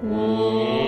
ఓం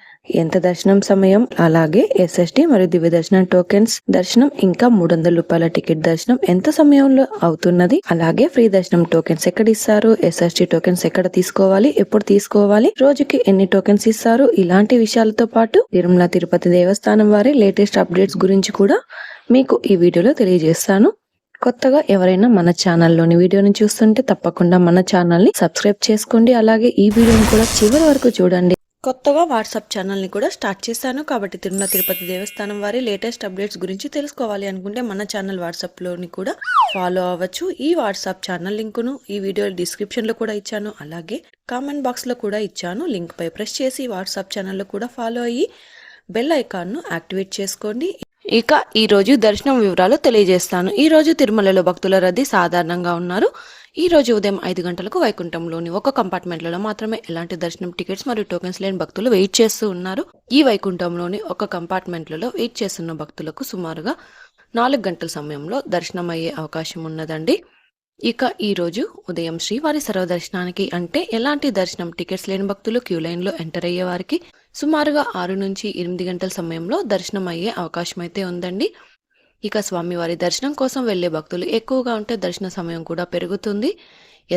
ఎంత దర్శనం సమయం? అలాగే ఎస్ఎస్టి మరియు దివ్య దర్శనం టోకెన్స్ దర్శనం ఇంకా మూడు వందల రూపాయల టికెట్ దర్శనం ఎంత సమయంలో అవుతున్నది? అలాగే ఫ్రీ దర్శనం టోకెన్స్ ఎక్కడ ఇస్తారు? ఎస్ఎస్టి టోకెన్స్ ఎక్కడ తీసుకోవాలి? ఎప్పుడు తీసుకోవాలి? రోజుకి ఎన్ని టోకెన్స్ ఇస్తారు? ఇలాంటి విషయాలతో పాటు తిరుమల తిరుపతి దేవస్థానం వారి లేటెస్ట్ అప్డేట్స్ గురించి కూడా మీకు ఈ వీడియోలో తెలియజేస్తాను. కొత్తగా ఎవరైనా మన ఛానల్లోని వీడియోని చూస్తుంటే తప్పకుండా మన ఛానల్ని సబ్స్క్రైబ్ చేసుకోండి. అలాగే ఈ వీడియోని కూడా చివరి వరకు చూడండి. కొత్తగా వాట్సాప్ ఛానల్ని కూడా స్టార్ట్ చేశాను కాబట్టి తిరుమల తిరుపతి దేవస్థానం వారి లేటెస్ట్ అప్డేట్స్ గురించి తెలుసుకోవాలి అనుకుంటే మన ఛానల్ వాట్సాప్లోని కూడా ఫాలో అవ్వచ్చు. ఈ వాట్సాప్ ఛానల్ లింకును ఈ వీడియో డిస్క్రిప్షన్లో కూడా ఇచ్చాను. అలాగే కామెంట్ బాక్స్లో కూడా ఇచ్చాను. లింక్పై ప్రెస్ చేసి వాట్సాప్ ఛానల్లో కూడా ఫాలో అయ్యి బెల్ ఐకాన్ను యాక్టివేట్ చేసుకోండి. ఇక ఈరోజు దర్శనం వివరాలు తెలియజేస్తాను. ఈరోజు తిరుమలలో భక్తుల రద్దీ సాధారణంగా ఉన్నారు. ఈ రోజు ఉదయం ఐదు గంటలకు వైకుంఠంలోని ఒక కంపార్ట్మెంట్లలో మాత్రమే ఎలాంటి దర్శనం టికెట్స్ మరియు టోకెన్స్ లేని భక్తులు వెయిట్ చేస్తూ ఉన్నారు. ఈ వైకుంఠంలోని ఒక కంపార్ట్మెంట్లలో వెయిట్ చేస్తున్న భక్తులకు సుమారుగా నాలుగు గంటల సమయంలో దర్శనం అయ్యే అవకాశం ఉన్నదండి. ఇక ఈ రోజు ఉదయం శ్రీవారి సర్వదర్శనానికి అంటే ఎలాంటి దర్శనం టికెట్స్ లేని భక్తులు క్యూ లైన్లో ఎంటర్ అయ్యే వారికి సుమారుగా ఆరు నుంచి ఎనిమిది గంటల సమయంలో దర్శనం అయ్యే అవకాశం అయితే ఉందండి. ఇక స్వామివారి దర్శనం కోసం వెళ్ళే భక్తులు ఎక్కువగా ఉంటే దర్శన సమయం కూడా పెరుగుతుంది.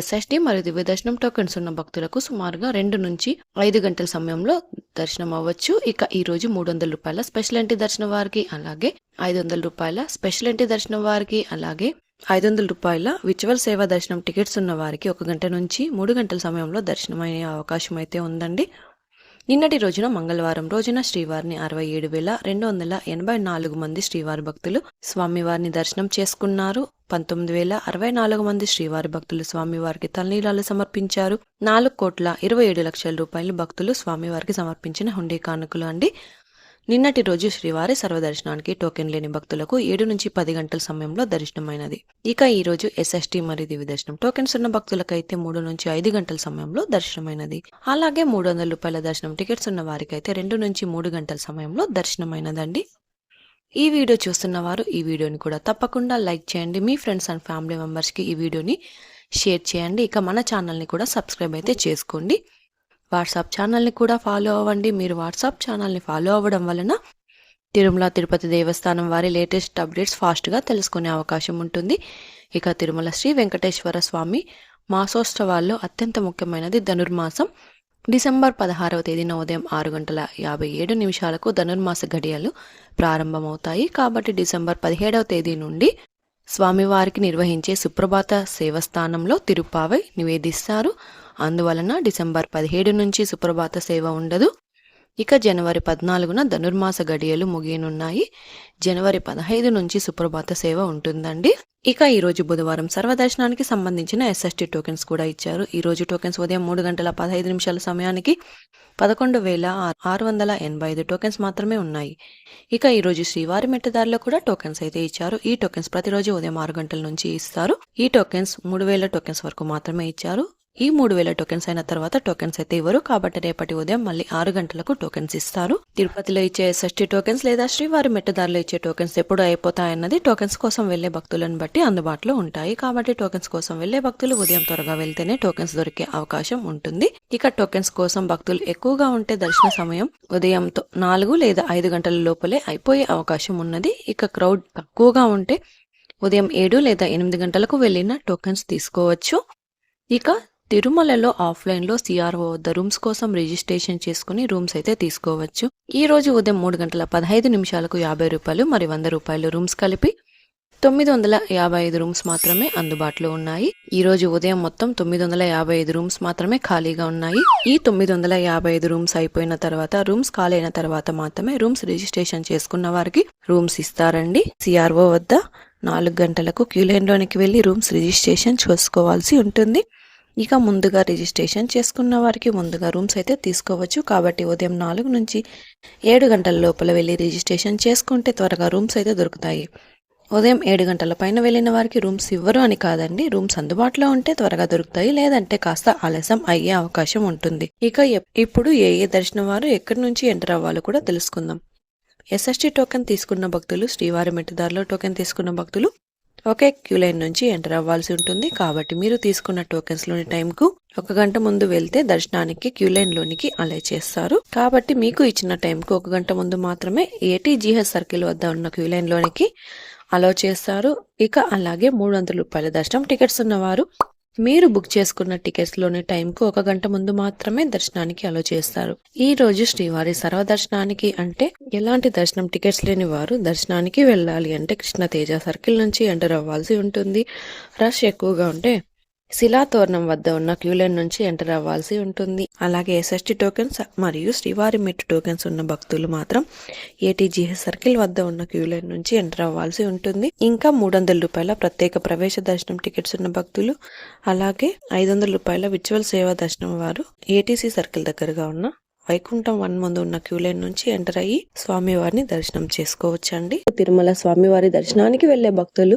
ఎస్ఎస్టీ మరియు దివ్య దర్శనం టోకెన్స్ ఉన్న భక్తులకు సుమారుగా రెండు నుంచి ఐదు గంటల సమయంలో దర్శనం అవ్వచ్చు. ఇక ఈ రోజు మూడు వందల రూపాయల స్పెషల్ ఎంట్రీ దర్శనం వారికి అలాగే ఐదు వందల రూపాయల స్పెషల్ ఎంట్రీ దర్శనం వారికి అలాగే ఐదు వందల రూపాయల విచువల్ సేవా దర్శనం టికెట్స్ ఉన్న వారికి ఒక గంట నుంచి మూడు గంటల సమయంలో దర్శనం అయ్యే అవకాశం అయితే ఉందండి. నిన్నటి రోజున మంగళవారం రోజున శ్రీవారిని అరవై ఏడు వేల రెండు వందల ఎనభై నాలుగు మంది శ్రీవారి భక్తులు స్వామివారిని దర్శనం చేసుకున్నారు. పంతొమ్మిది వేల అరవై నాలుగు మంది శ్రీవారి భక్తులు స్వామివారికి తలనీలాలు సమర్పించారు. నాలుగు కోట్ల ఇరవై ఏడు లక్షల రూపాయలు భక్తులు స్వామివారికి సమర్పించిన హుండీ కానుకలు అండి. నిన్నటి రోజు శ్రీవారి సర్వదర్శనానికి టోకెన్ లేని భక్తులకు ఏడు నుంచి పది గంటల సమయంలో దర్శనమైనది. ఇక ఈ రోజు ఎస్ఎస్టీ మరియు దివి దర్శనం. టోకెన్స్ ఉన్న భక్తులకైతే మూడు నుంచి ఐదు గంటల సమయంలో దర్శనమైనది. అలాగే మూడు వందల రూపాయల దర్శనం టికెట్స్ ఉన్న వారికైతే రెండు నుంచి మూడు గంటల సమయంలో దర్శనమైనదండి. ఈ వీడియో చూస్తున్న వారు ఈ వీడియోని కూడా తప్పకుండా లైక్ చేయండి. మీ ఫ్రెండ్స్ అండ్ ఫ్యామిలీ మెంబర్స్కి ఈ వీడియోని షేర్ చేయండి. ఇక మన ఛానల్ని కూడా సబ్స్క్రైబ్ అయితే చేసుకోండి. వాట్సాప్ ఛానల్ని కూడా ఫాలో అవ్వండి. మీరు వాట్సాప్ ఛానల్ని ఫాలో అవ్వడం వలన తిరుమల తిరుపతి దేవస్థానం వారి లేటెస్ట్ అప్డేట్స్ ఫాస్ట్గా తెలుసుకునే అవకాశం ఉంటుంది. ఇక తిరుమల శ్రీ వెంకటేశ్వర స్వామి మాసోత్సవాల్లో అత్యంత ముఖ్యమైనది ధనుర్మాసం. డిసెంబర్ పదహారవ తేదీన ఉదయం ఆరు గంటల యాభై ఏడు నిమిషాలకు ధనుర్మాస గడియలు ప్రారంభమవుతాయి. కాబట్టి డిసెంబర్ పదిహేడవ తేదీ నుండి స్వామివారికి నిర్వహించే సుప్రభాత సేవస్థానంలో తిరుపావై నివేదిస్తారు. అందువలన డిసెంబర్ పదిహేడు నుంచి సుప్రభాత సేవ ఉండదు. ఇక జనవరి పద్నాలుగున ధనుర్మాస గడియలు ముగియనున్నాయి. జనవరి పదహైదు నుంచి సుప్రభాత సేవ ఉంటుందండి. ఇక ఈరోజు బుధవారం సర్వదర్శనానికి సంబంధించిన ఎస్ఎస్టీ టోకెన్స్ కూడా ఇచ్చారు. ఈ రోజు టోకెన్స్ ఉదయం మూడు గంటల పదహైదు నిమిషాల సమయానికి పదకొండు వేల ఆరు వందల ఎనభై ఐదు టోకెన్స్ మాత్రమే ఉన్నాయి. ఇక ఈరోజు శ్రీవారి మెట్టదారిలో కూడా టోకెన్స్ అయితే ఇచ్చారు. ఈ టోకెన్స్ ప్రతిరోజు ఉదయం ఆరు గంటల నుంచి ఇస్తారు. ఈ టోకెన్స్ మూడు వేల టోకెన్స్ వరకు మాత్రమే ఇచ్చారు. ఈ మూడు వేల టోకెన్స్ అయిన తర్వాత టోకెన్స్ అయితే ఇవ్వరు. కాబట్టి రేపటి ఉదయం మళ్ళీ ఆరు గంటలకు టోకెన్స్ ఇస్తారు. తిరుపతిలో ఇచ్చే ఎస్ఎస్టీ టోకెన్స్ లేదా శ్రీవారి మెట్టదారిలో ఇచ్చే టోకెన్స్ ఎప్పుడు అయిపోతాయన్నది టోకెన్స్ కోసం వెళ్ళే భక్తులను బట్టి అందుబాటులో ఉంటాయి. కాబట్టి టోకెన్స్ కోసం వెళ్ళే భక్తులు ఉదయం త్వరగా వెళ్తేనే టోకెన్స్ దొరికే అవకాశం ఉంటుంది. ఇక టోకెన్స్ కోసం భక్తులు ఎక్కువగా ఉంటే దర్శన సమయం ఉదయం నాలుగు లేదా ఐదు గంటల లోపలే అయిపోయే అవకాశం ఉన్నది. ఇక క్రౌడ్ తక్కువగా ఉంటే ఉదయం ఏడు లేదా ఎనిమిది గంటలకు వెళ్ళిన టోకెన్స్ తీసుకోవచ్చు. ఇక తిరుమలలో ఆఫ్లైన్లో సిఆర్ఓ వద్ద రూమ్స్ కోసం రిజిస్ట్రేషన్ చేసుకుని రూమ్స్ అయితే తీసుకోవచ్చు. ఈ రోజు ఉదయం మూడు గంటల పదహైదు నిమిషాలకు యాభై రూపాయలు మరి వంద రూపాయలు రూమ్స్ కలిపి తొమ్మిది వందల యాభై ఐదు రూమ్స్ మాత్రమే అందుబాటులో ఉన్నాయి. ఈ రోజు ఉదయం మొత్తం తొమ్మిది వందల యాభై ఐదు రూమ్స్ మాత్రమే ఖాళీగా ఉన్నాయి. ఈ తొమ్మిది వందల యాభై ఐదు రూమ్స్ అయిపోయిన తర్వాత రూమ్స్ ఖాళీ అయిన తర్వాత మాత్రమే రూమ్స్ రిజిస్ట్రేషన్ చేసుకున్న వారికి రూమ్స్ ఇస్తారండి. సిఆర్ఓ వద్ద నాలుగు గంటలకు క్యూలైన్లోనికి వెళ్ళి రూమ్స్ రిజిస్ట్రేషన్ చేసుకోవాల్సి ఉంటుంది. ఇక ముందుగా రిజిస్ట్రేషన్ చేసుకున్న వారికి ముందుగా రూమ్స్ అయితే తీసుకోవచ్చు. కాబట్టి ఉదయం నాలుగు నుంచి ఏడు గంటల లోపల వెళ్ళి రిజిస్ట్రేషన్ చేసుకుంటే త్వరగా రూమ్స్ అయితే దొరుకుతాయి. ఉదయం ఏడు గంటల పైన వెళ్ళిన వారికి రూమ్స్ ఇవ్వరు అని కాదండి. రూమ్స్ అందుబాటులో ఉంటే త్వరగా దొరుకుతాయి. లేదంటే కాస్త ఆలస్యం అయ్యే అవకాశం ఉంటుంది. ఇక ఎప్- ఇప్పుడు ఏ ఏ దర్శనం వారు ఎక్కడి నుంచి ఎంటర్ అవ్వాలో కూడా తెలుసుకుందాం. ఎస్ఎస్టీ టోకెన్ తీసుకున్న భక్తులు శ్రీవారి మెట్టుదారిలో టోకెన్ తీసుకున్న భక్తులు ఒకే క్యూ లైన్ నుంచి ఎంటర్ అవ్వాల్సి ఉంటుంది. కాబట్టి మీరు తీసుకున్న టోకెన్స్లోని టైంకు ఒక గంట ముందు వెళ్తే దర్శనానికి క్యూ లైన్ లోనికి అలై చేస్తారు. కాబట్టి మీకు ఇచ్చిన టైంకు ఒక గంట ముందు మాత్రమే ఏటీజీహెచ్ సర్కిల్ వద్ద ఉన్న క్యూ లైన్ లోనికి అలో చేస్తారు. ఇక అలాగే మూడు వందల రూపాయల దర్శనం టికెట్స్ ఉన్నవారు మీరు బుక్ చేసుకున్న టికెట్స్లోని టైంకు ఒక గంట ముందు మాత్రమే దర్శనానికి అలో చేస్తారు. ఈ రోజు శ్రీవారి సర్వ దర్శనానికి అంటే ఎలాంటి దర్శనం టికెట్స్ లేని వారు దర్శనానికి వెళ్ళాలి అంటే కృష్ణ తేజ సర్కిల్ నుంచి ఎంటర్ అవ్వాల్సి ఉంటుంది. రష్ ఎక్కువగా ఉంటే శిలాతోరణం వద్ద ఉన్న క్యూ లైన్ నుంచి ఎంటర్ అవ్వాల్సి ఉంటుంది. అలాగే ఎస్ఎస్టీ టోకెన్స్ మరియు శ్రీవారి మెట్టు టోకెన్స్ ఉన్న భక్తులు మాత్రం ఏటీజీహెచ్ సర్కిల్ వద్ద ఉన్న క్యూ లైన్ నుంచి ఎంటర్ అవ్వాల్సి ఉంటుంది. ఇంకా మూడు వందల రూపాయల ప్రత్యేక ప్రవేశ దర్శనం టికెట్స్ ఉన్న భక్తులు అలాగే ఐదు వందల రూపాయల విచువల్ సేవా దర్శనం వారు ఏటీసీ సర్కిల్ దగ్గరగా ఉన్న వైకుంఠం వన్ ముందు ఉన్న క్యూ లైన్ నుంచి ఎంటర్ అయ్యి స్వామివారిని దర్శనం చేసుకోవచ్చండి. తిరుమల స్వామివారి దర్శనానికి వెళ్ళే భక్తులు